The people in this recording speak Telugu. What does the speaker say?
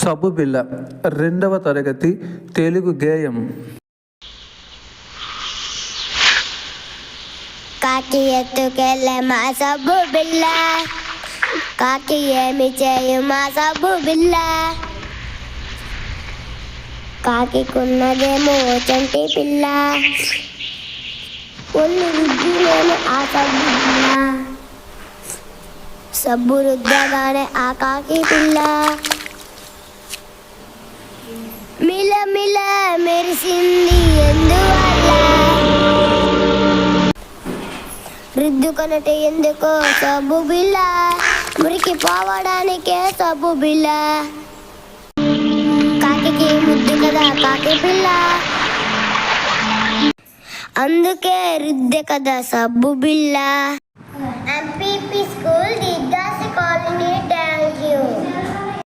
సబ్బు బిల్ల రెండవ తరగతి తెలుగు గేయం. కాకి ఎత్తుకెళ్ళే మా సబ్బు బిల్ల కాకి ఏమి చేయు మా సబ్బు బిల్ల కాకికున్నదేమో చంటి పిల్ల. ఒళ్ళు రుద్దిలేను ఆ సబ్బు బిల్ల సబ్బు రుద్దగానే ఆ కాకి పిల్ల. మిల మెరిసింది ఎందువల్ల? రుద్దుకొనటి ఎందుకో సబ్బు బిల్ల మురికి పోవడానికే సబ్బు బిల్ల కాకి ముద్దు కదా కాకి పిల్ల? అందుకే రుద్దే కదా సబ్బు బిల్ల ఎంపీపీ స్కూల్